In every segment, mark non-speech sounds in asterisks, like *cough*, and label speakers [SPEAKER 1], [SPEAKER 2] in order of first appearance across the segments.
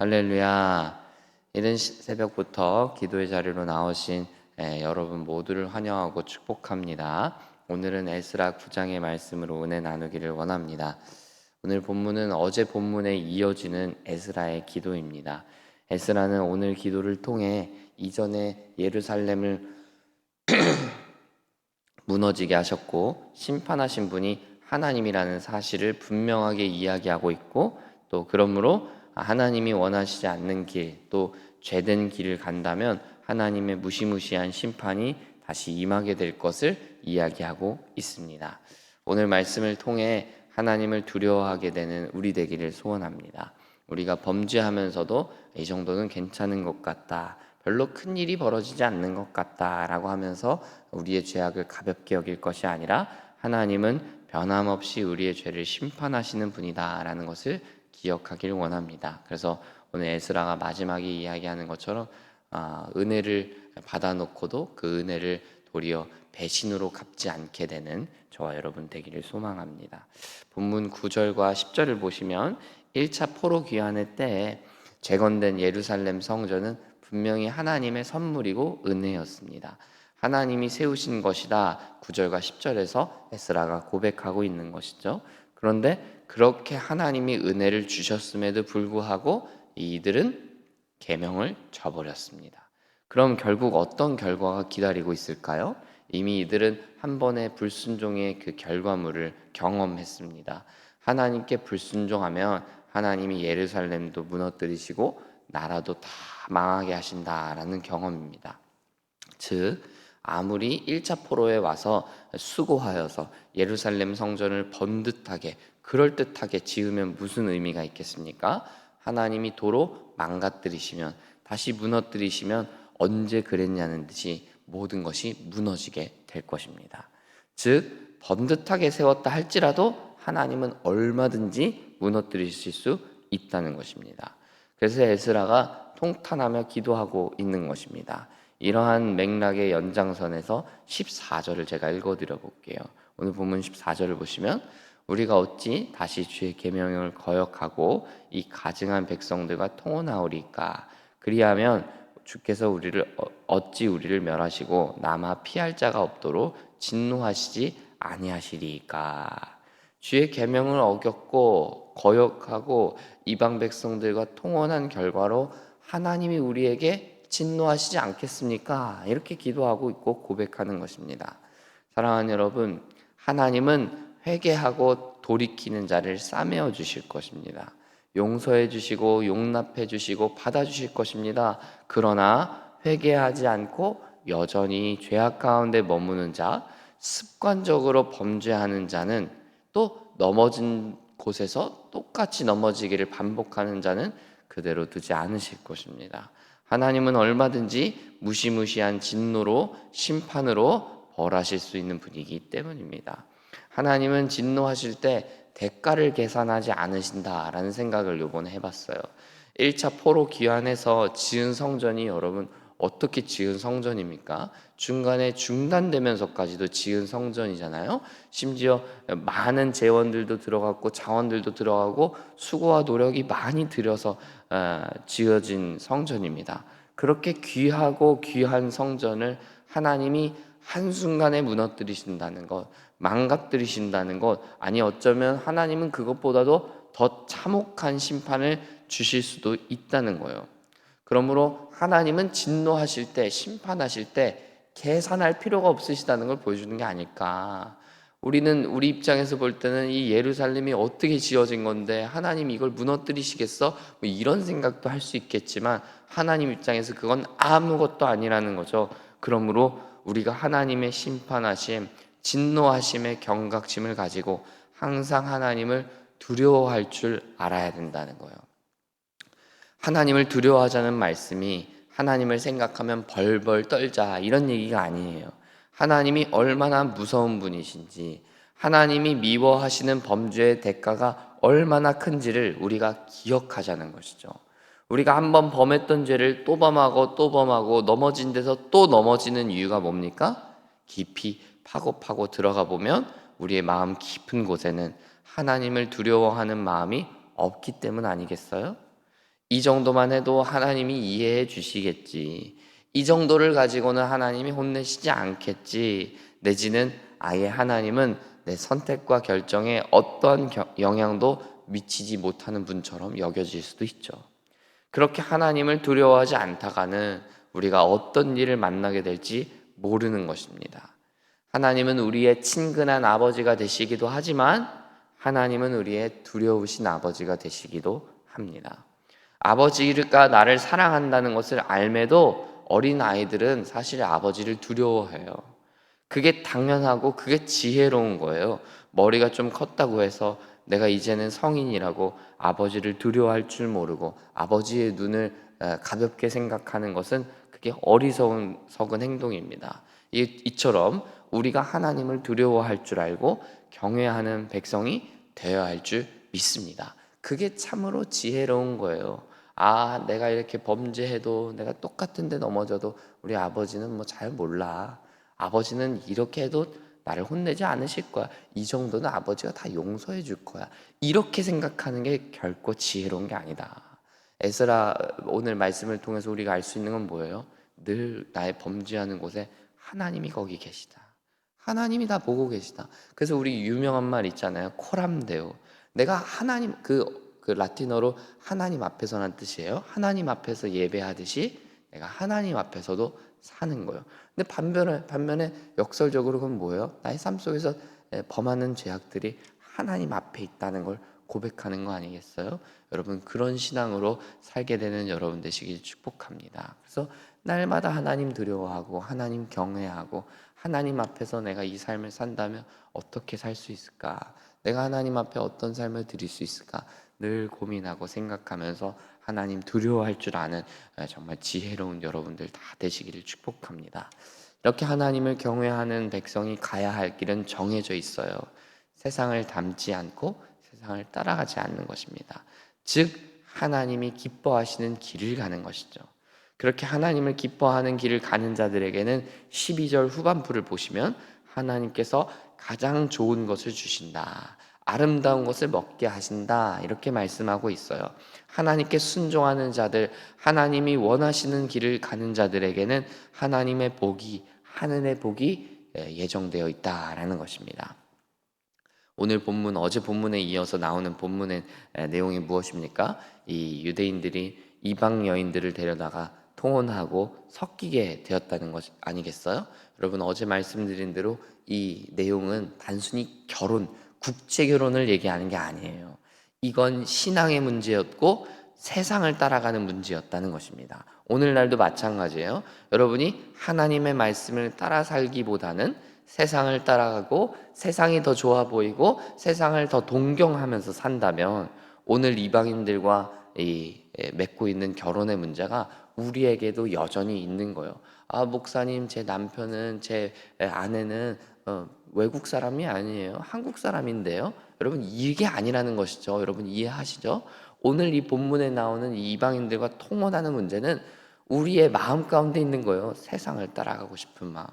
[SPEAKER 1] 할렐루야. 이른 시- 새벽부터 기도의 자리로 나오신 예, 여러분 모두를 환영하고 축복합니다. 오늘은 에스라 9장의 말씀으로 은혜 나누기를 원합니다. 오늘 본문은 어제 본문에 이어지는 에스라의 기도입니다. 에스라는 오늘 기도를 통해 이전에 예루살렘을 *clears throat* 무너지게 하셨고 심판하신 분이 하나님이라는 사실을 분명하게 이야기하고 있고 또 그러므로 하나님이 원하시지 않는 길, 또 죄된 길을 간다면 하나님의 무시무시한 심판이 다시 임하게 될 것을 이야기하고 있습니다. 오늘 말씀을 통해 하나님을 두려워하게 되는 우리 되기를 소원합니다. 우리가 범죄하면서도 이 정도는 괜찮은 것 같다. 별로 큰 일이 벌어지지 않는 것 같다라고 하면서 우리의 죄악을 가볍게 여길 것이 아니라 하나님은 변함없이 우리의 죄를 심판하시는 분이다라는 것을 기억하길 원합니다. 그래서 오늘 에스라가 마지막에 이야기하는 것처럼 아, 은혜를 받아놓고도 그 은혜를 도리어 배신으로 갚지 않게 되는 저와 여러분 되기를 소망합니다. 본문 9절과 10절을 보시면 1차 포로 귀환의 때에 재건된 예루살렘 성전은 분명히 하나님의 선물이고 은혜였습니다. 하나님이 세우신 것이다. 9절과 10절에서 에스라가 고백하고 있는 것이죠. 그런데 그렇게 하나님이 은혜를 주셨음에도 불구하고 이들은 계명을 저버렸습니다. 그럼 결국 어떤 결과가 기다리고 있을까요? 이미 이들은 한 번의 불순종의 그 결과물을 경험했습니다. 하나님께 불순종하면 하나님이 예루살렘도 무너뜨리시고 나라도 다 망하게 하신다라는 경험입니다. 즉 아무리 1차 포로에 와서 수고하여서 예루살렘 성전을 번듯하게 그럴듯하게 지으면 무슨 의미가 있겠습니까? 하나님이 도로 망가뜨리시면 다시 무너뜨리시면 언제 그랬냐는 듯이 모든 것이 무너지게 될 것입니다. 즉 번듯하게 세웠다 할지라도 하나님은 얼마든지 무너뜨리실 수 있다는 것입니다. 그래서 에스라가 통탄하며 기도하고 있는 것입니다. 이러한 맥락의 연장선에서 14절을 제가 읽어드려 볼게요. 오늘 본문 14절을 보시면 우리가 어찌 다시 주의 계명을 거역하고 이 가증한 백성들과 통혼하오리까 그리하면 주께서 우리를 어- 어찌 우리를 멸하시고 남아 피할 자가 없도록 진노하시지 아니하시리까 주의 계명을 어겼고 거역하고 이방 백성들과 통혼한 결과로 하나님이 우리에게 진노하시지 않겠습니까? 이렇게 기도하고 있고 고백하는 것입니다. 사랑하는 여러분, 하나님은 회개하고 돌이키는 자를 싸매어 주실 것입니다. 용서해 주시고 용납해 주시고 받아 주실 것입니다. 그러나 회개하지 않고 여전히 죄악 가운데 머무는 자, 습관적으로 범죄하는 자는 또 넘어진 곳에서 똑같이 넘어지기를 반복하는 자는 그대로 두지 않으실 것입니다. 하나님은 얼마든지 무시무시한 진노로 심판으로 벌하실 수 있는 분이기 때문입니다. 하나님은 진노하실 때 대가를 계산하지 않으신다라는 생각을 요번에 해봤어요. 1차 포로 귀환해서 지은 성전이 여러분 어떻게 지은 성전입니까? 중간에 중단되면서까지도 지은 성전이잖아요. 심지어 많은 재원들도 들어갔고 자원들도 들어가고 수고와 노력이 많이 들여서 어, 지어진 성전입니다. 그렇게 귀하고 귀한 성전을 하나님이 한순간에 무너뜨리신다는 것, 망가뜨리신다는 것, 아니 어쩌면 하나님은 그것보다도 더 참혹한 심판을 주실 수도 있다는 거예요. 그러므로 하나님은 진노하실 때, 심판하실 때 계산할 필요가 없으시다는 걸 보여주는 게 아닐까. 우리는 우리 입장에서 볼 때는 이 예루살렘이 어떻게 지어진 건데 하나님 이걸 무너뜨리시겠어? 뭐 이런 생각도 할 수 있겠지만 하나님 입장에서 그건 아무것도 아니라는 거죠. 그러므로 우리가 하나님의 심판하심, 진노하심의 경각심을 가지고 항상 하나님을 두려워할 줄 알아야 된다는 거예요. 하나님을 두려워하자는 말씀이 하나님을 생각하면 벌벌 떨자 이런 얘기가 아니에요. 하나님이 얼마나 무서운 분이신지, 하나님이 미워하시는 범죄의 대가가 얼마나 큰지를 우리가 기억하자는 것이죠. 우리가 한번 범했던 죄를 또 범하고 또 범하고 넘어진 데서 또 넘어지는 이유가 뭡니까? 깊이 파고 파고 들어가 보면 우리의 마음 깊은 곳에는 하나님을 두려워하는 마음이 없기 때문 아니겠어요? 이 정도만 해도 하나님이 이해해 주시겠지. 이 정도를 가지고는 하나님이 혼내시지 않겠지. 내지는 아예 하나님은 내 선택과 결정에 어떠한 겨- 영향도 미치지 못하는 분처럼 여겨질 수도 있죠. 그렇게 하나님을 두려워하지 않다가는 우리가 어떤 일을 만나게 될지 모르는 것입니다. 하나님은 우리의 친근한 아버지가 되시기도 하지만 하나님은 우리의 두려우신 아버지가 되시기도 합니다. 아버지가 나를 사랑한다는 것을 알매도 어린 아이들은 사실 아버지를 두려워해요. 그게 당연하고 그게 지혜로운 거예요. 머리가 좀 컸다고 해서 내가 이제는 성인이라고 아버지를 두려워할 줄 모르고 아버지의 눈을 에, 가볍게 생각하는 것은 그게 어리석은 석은 행동입니다. 이, 이처럼 우리가 하나님을 두려워할 줄 알고 경외하는 백성이 되어야 할 줄 믿습니다. 그게 참으로 지혜로운 거예요. 아, 내가 이렇게 범죄해도 내가 똑같은데 넘어져도 우리 아버지는 뭐 잘 몰라. 아버지는 이렇게 해도 나를 혼내지 않으실 거야. 이 정도는 아버지가 다 용서해 줄 거야. 이렇게 생각하는 게 결코 지혜로운 게 아니다. 에스라 오늘 말씀을 통해서 우리가 알 수 있는 건 뭐예요? 늘 나의 범죄하는 곳에 하나님이 거기 계시다. 하나님이 다 보고 계시다. 그래서 우리 유명한 말 있잖아요. 코람데오. 내가 하나님 그, 그 라틴어로 하나님 앞에서란 뜻이에요. 하나님 앞에서 예배하듯이 내가 하나님 앞에서도 사는 거예요. 근데 반면에 반면에 역설적으로 그건 뭐예요? 나의 삶 속에서 예, 범하는 죄악들이 하나님 앞에 있다는 걸 고백하는 거 아니겠어요? 여러분 그런 신앙으로 살게 되는 여러분 되시길 축복합니다. 그래서 날마다 하나님 두려워하고 하나님 경외하고 하나님 앞에서 내가 이 삶을 산다면 어떻게 살 수 있을까? 내가 하나님 앞에 어떤 삶을 드릴 수 있을까? 늘 고민하고 생각하면서 하나님 두려워할 줄 아는 에, 정말 지혜로운 여러분들 다 되시기를 축복합니다. 이렇게 하나님을 경외하는 백성이 가야 할 길은 정해져 있어요. 세상을 닮지 않고 세상을 따라가지 않는 것입니다. 즉 하나님이 기뻐하시는 길을 가는 것이죠. 그렇게 하나님을 기뻐하는 길을 가는 자들에게는 12절 후반부를 보시면 하나님께서 가장 좋은 것을 주신다. 아름다운 것을 먹게 하신다. 이렇게 말씀하고 있어요. 하나님께 순종하는 자들, 하나님이 원하시는 길을 가는 자들에게는 하나님의 복이, 하늘의 복이 예, 예정되어 있다라는 것입니다. 오늘 본문 어제 본문에 이어서 나오는 본문의 에, 내용이 무엇입니까? 이 유대인들이 이방 여인들을 데려다가 통혼하고 섞이게 되었다는 것 아니겠어요? 여러분 어제 말씀드린 대로 이 내용은 단순히 결혼, 국제 결혼을 얘기하는 게 아니에요. 이건 신앙의 문제였고 세상을 따라가는 문제였다는 것입니다. 오늘날도 마찬가지예요. 여러분이 하나님의 말씀을 따라 살기보다는 세상을 따라가고 세상이 더 좋아 보이고 세상을 더 동경하면서 산다면 오늘 이방인들과 이 에, 맺고 있는 결혼의 문제가 우리에게도 여전히 있는 거예요. 아 목사님 제 남편은 제 에, 아내는 어, 외국 사람이 아니에요. 한국 사람인데요. 여러분 이게 아니라는 것이죠. 여러분 이해하시죠? 오늘 이 본문에 나오는 이 이방인들과 통혼하는 문제는 우리의 마음 가운데 있는 거예요. 세상을 따라가고 싶은 마음.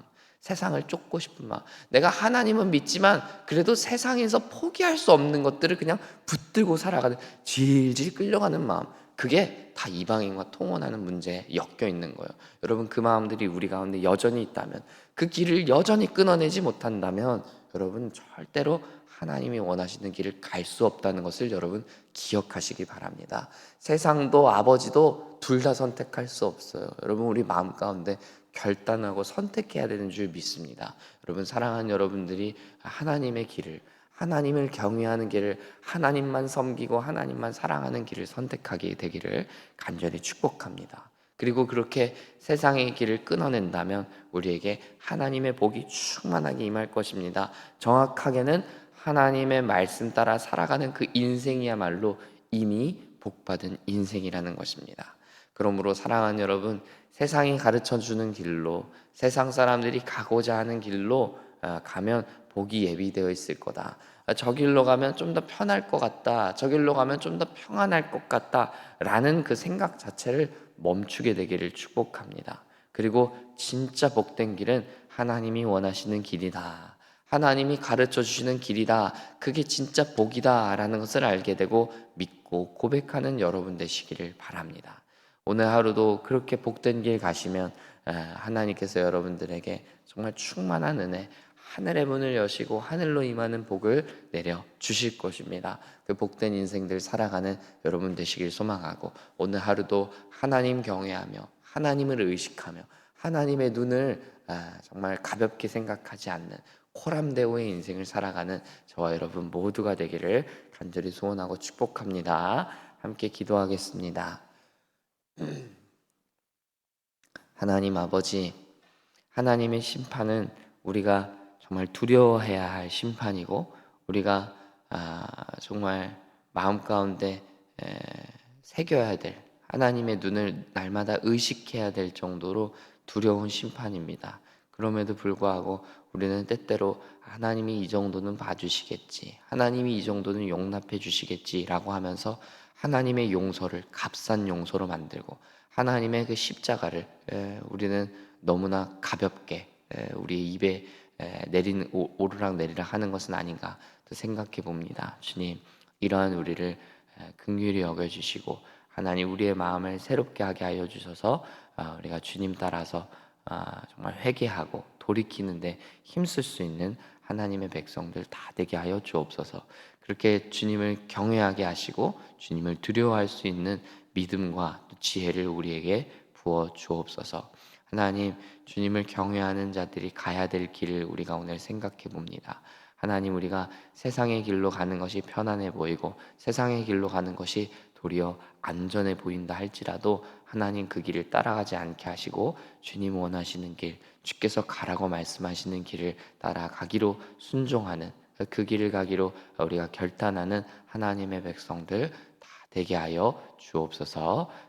[SPEAKER 1] 세상을 쫓고 싶은 마음. 내가 하나님은 믿지만 그래도 세상에서 포기할 수 없는 것들을 그냥 붙들고 살아가는 질질 끌려가는 마음. 그게 다 이방인과 통혼하는 문제에 엮여 있는 거예요. 여러분 그 마음들이 우리 가운데 여전히 있다면 그 길을 여전히 끊어내지 못한다면 여러분 절대로 하나님이 원하시는 길을 갈 수 없다는 것을 여러분 기억하시기 바랍니다. 세상도 아버지도 둘 다 선택할 수 없어요. 여러분 우리 마음 가운데 결단하고 선택해야 되는 줄 믿습니다. 여러분 사랑하는 여러분들이 하나님의 길을 하나님을 경외하는 길을 하나님만 섬기고 하나님만 사랑하는 길을 선택하게 되기를 간절히 축복합니다. 그리고 그렇게 세상의 길을 끊어낸다면 우리에게 하나님의 복이 충만하게 임할 것입니다. 정확하게는 하나님의 말씀 따라 살아가는 그 인생이야말로 이미 복받은 인생이라는 것입니다. 그러므로 사랑하는 여러분, 세상이 가르쳐 주는 길로 세상 사람들이 가고자 하는 길로 어, 가면 복이 예비되어 있을 거다. 아, 저 길로 가면 좀 더 편할 것 같다. 저 길로 가면 좀 더 평안할 것 같다. 라는 그 생각 자체를 멈추게 되기를 축복합니다. 그리고 진짜 복된 길은 하나님이 원하시는 길이다. 하나님이 가르쳐 주시는 길이다. 그게 진짜 복이다. 라는 것을 알게 되고 믿고 고백하는 여러분 되시기를 바랍니다. 오늘 하루도 그렇게 복된 길 가시면 에, 하나님께서 여러분들에게 정말 충만한 은혜, 하늘의 문을 여시고 하늘로 임하는 복을 내려 주실 것입니다. 그 복된 인생들 살아가는 여러분 되시길 소망하고 오늘 하루도 하나님 경외하며 하나님을 의식하며 하나님의 눈을 아, 정말 가볍게 생각하지 않는 코람대오의 인생을 살아가는 저와 여러분 모두가 되기를 간절히 소원하고 축복합니다. 함께 기도하겠습니다. *clears throat* 하나님 아버지, 하나님의 심판은 우리가 정말 두려워해야 할 심판이고 우리가 아, 정말 마음 가운데 에, 새겨야 될 하나님의 눈을 날마다 의식해야 될 정도로 두려운 심판입니다. 그럼에도 불구하고 우리는 때때로 하나님이 이 정도는 봐주시겠지, 하나님이 이 정도는 용납해 주시겠지라고 하면서 하나님의 용서를 값싼 용서로 만들고 하나님의 그 십자가를 에, 우리는 너무나 가볍게 에, 우리의 입에 에, 내리는 오- 오르락 내리락 하는 것은 아닌가 또 생각해 봅니다. 주님 이러한 우리를 에, 긍휼히 여겨 주시고 하나님 우리의 마음을 새롭게 하게 하여 주셔서 아, 우리가 주님 따라서 아, 정말 회개하고 돌이키는데 힘쓸 수 있는 하나님의 백성들 다 되게 하여 주옵소서. 그렇게 주님을 경외하게 하시고 주님을 두려워할 수 있는 믿음과 또 지혜를 우리에게 부어 주옵소서. 하나님, 주님을 경외하는 자들이 가야 될 길을 우리가 오늘 생각해 봅니다. 하나님, 우리가 세상의 길로 가는 것이 편안해 보이고 세상의 길로 가는 것이 도리어 안전해 보인다 할지라도 하나님 그 길을 따라가지 않게 하시고 주님 원하시는 길, 주께서 가라고 말씀하시는 길을 따라가기로 순종하는 그 길을 가기로 우리가 결단하는 하나님의 백성들 다 되게 하여 주옵소서